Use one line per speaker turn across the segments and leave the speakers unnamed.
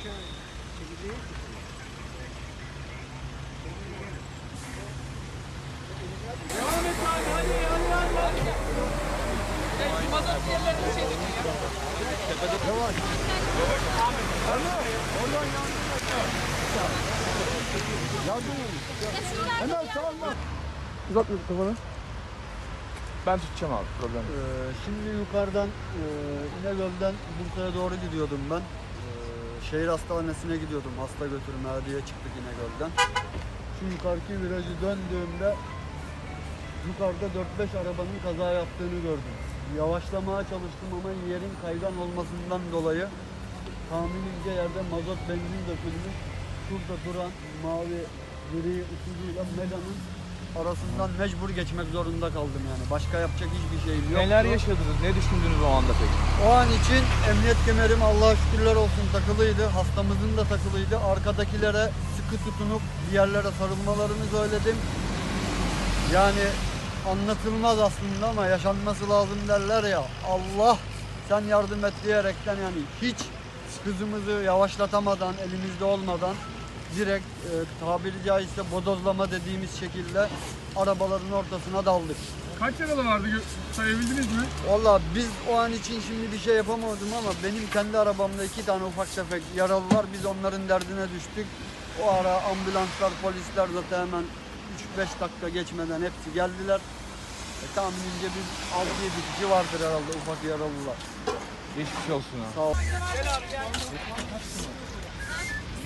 Devam
et abi Ben tutacağım abi problem.
Ee, şimdi yukarıdan e, İnegöl'den Bursa'ya doğru gidiyordum ben. Şehir hastanesine gidiyordum hasta götürmeye diye çıktık İnegöl'den. Şu yukarıki virajı döndüğümde yukarıda 4-5 arabanın kaza yaptığını gördüm. Yavaşlamaya çalıştım ama yerin kaygan olmasından dolayı tahminimce yerde mazot benzin dökülmüş. Şurada duran mavi gri ışığıyla Mega'nın arasından mecbur geçmek zorunda kaldım yani. Başka yapacak hiçbir şeyim yok.
Neler yaşadınız? Ne düşündünüz o anda peki?
O an için emniyet kemerim Allah'a şükürler olsun takılıydı. Hastamızın da takılıydı. Arkadakilere sıkı tutunup bir yerlere sarılmalarını söyledim. Yani anlatılmaz aslında ama yaşanması lazım derler ya. Allah sen yardım et diyerekten yani hiç hızımızı yavaşlatamadan, elimizde olmadan direkt e, tabiri caizse bodozlama dediğimiz şekilde arabaların ortasına daldık.
Kaç yaralı vardı gö- sayabildiniz mi?
Valla biz o an için şimdi bir şey yapamadım ama benim kendi arabamda iki tane ufak tefek yaralı var. Biz onların derdine düştük. O ara ambulanslar, polisler zaten hemen 3-5 dakika geçmeden hepsi geldiler. E, tahminimce biz 6-7 kişi vardır herhalde ufak yaralılar.
Geçmiş olsun abi.
Sağ ol.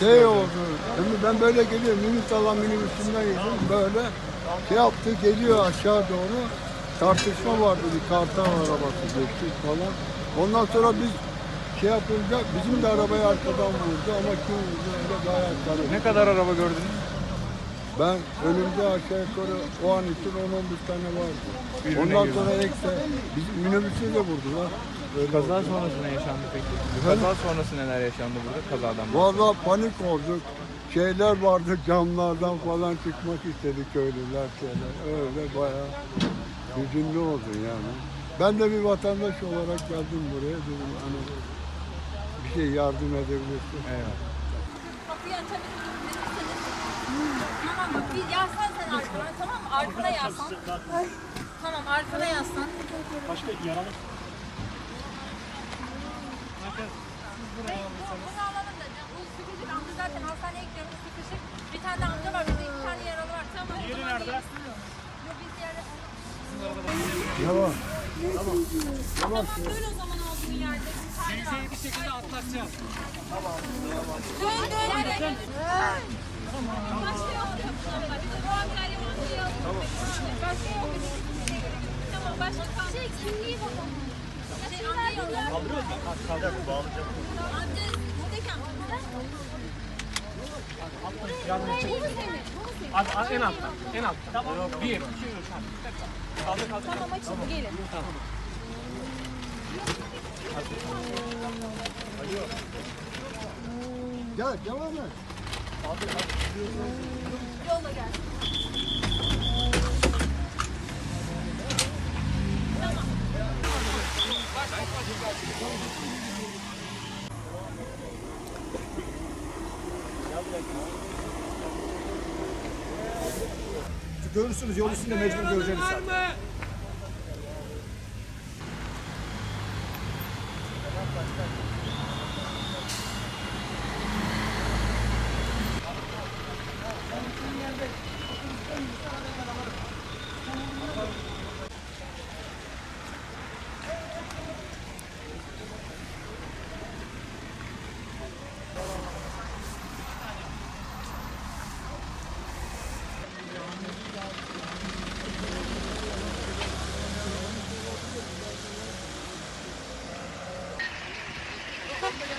Şey oldu. Şimdi ben böyle geliyorum. Alan minibüsünden yedim. Böyle şey yaptı geliyor aşağı doğru. Tartışma vardı bir kartal arabası geçti falan. Ondan sonra biz şey yapınca bizim de arabayı arkadan vurdu ama kim vurdu öyle bayağı.
Ne kadar araba gördünüz?
Ben önümde aşağı yukarı o an için 10-11 tane vardı. Ondan sonra ekse bizim minibüsü de vurdular. Öyle
Kaza
oldu.
sonrası ne yaşandı peki?
Efendim?
Kaza sonrası neler yaşandı burada kazadan?
Vallahi panik olduk. Şeyler vardı camlardan falan çıkmak istedi köylüler şeyler. Öyle bayağı hüzünlü oldu yani. Ben de bir vatandaş olarak geldim buraya dedim hani bir şey yardım edebilirsin.
Evet.
Kapıyı açabilirim. Tamam bak bir yaslan sen arkana tamam mı? Arkana yaslan. Tamam arkana yaslan. Başka yaralı. Bunu alalım da. Bu sıkışık amca zaten hastaneye gidiyoruz sıkışık. Bir tane de amca var. Bizde iki tane yaralı var. Tamam. Diğeri nerede? Yok biz diğeri.
Yavaş.
Tamam böyle o zaman olduğun yerde. Teyzeyi bir şekilde atlatacağım. Dön dön dön. Başka yok yapılan var. Bir de bu Antalya mantığı yok. Başka yok. Bir de kimseye göre yok. Tamam başka kaldı. Şey kimliği bakalım. Şey. Kaldırıyoruz mu? Bu mu senin?
Abi en altta. En altta. Tamam. Bir, iki, üç. Kaldır kaldır.
Tamam açın gelin.
Gel devam et.
Yolla gel.
Görürsünüz yol üstünde mecbur göreceğiniz zaten. Thank you.